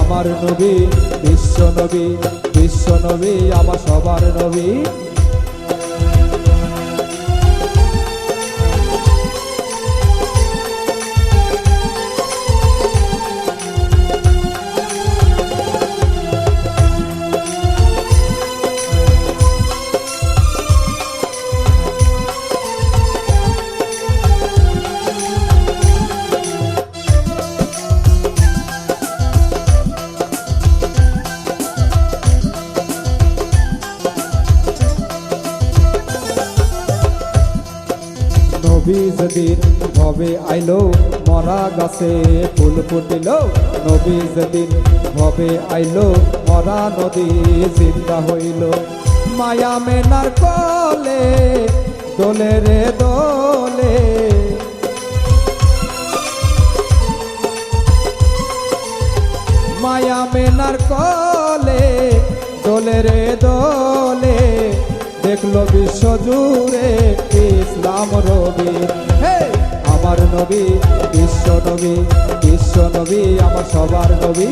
আমার নবী বিশ্ব নবী বিশ্ব নবী আমার সবার নবী। নবী যেদিন ভবে আইলো মরা গাছে, ফুল ফুটিল নবী যেদিন ভবে আইলো মরা নদী, জিন্দা হইল মায়া মেনার কলে, দোলে রে দোলে। মায়া মেনার কলে, দোলে রে দোলে। দেখল বিশ্ব জুড়ে ইসলাম রবি। আমার নবী বিশ্ব নবী বিশ্ব নবী আমার সবার নবী।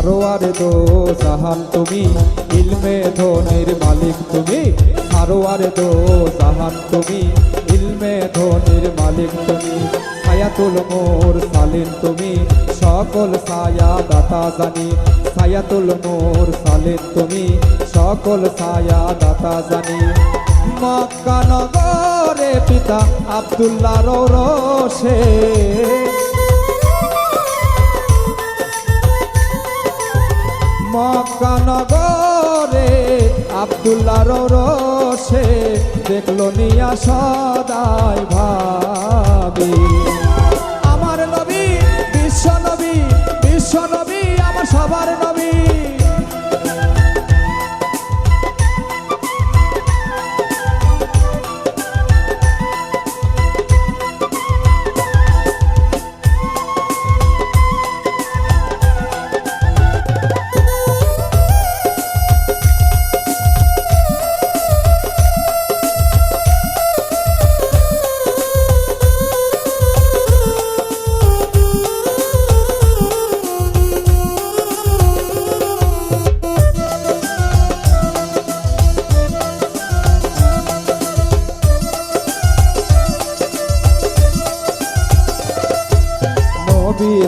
সারোয়ার দো জাহান তুমি ইলমে ধনির মালিক তুমি। সারোয়ার দো জাহান তুমি ইলমে ধনির মালিক তুমি। ছায়াতুল মোর সালিন তুমি সকল ছায়া দাতা জানি। ছায়াতুল মোর সালিন তুমি সকল ছায়া দাতা জানি। মক্কা নগরে পিতা আব্দুল্লাহ রোশে আবদুল্লাহ রসে দেখল নিয়া সদাই ভাবি। আমার নবী, বিশ্ব নবী বিশ্ব নবী, আমার সবার নবী।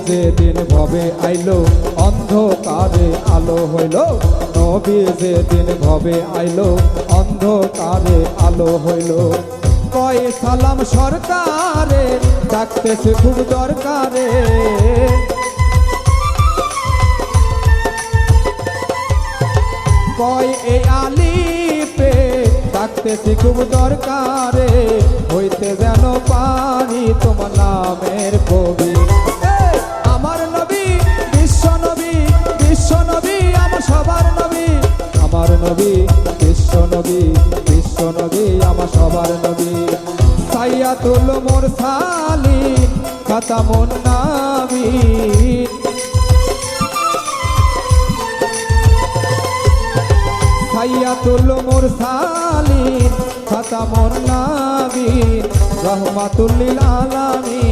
নবী যেদিন ভবে আইলো, অন্ধকারে আলো হইল। নবী যেদিন ভবে আইলো, অন্ধকারে আলো হইল। কয় সালাম সরকারে, ডাকতেছে খুব দরকারে। কয় এ আলিপে ডাকতেছি খুব দরকারে। হইতে যেন পারি তোমার নামের কবি। আমার সবার সাইয়া তুল মোর সালি কথা মন নাবিন সাইয়া তুল মোর সালি রহমাতুল লিল আলামিন। রহমাতুল্লিল নবী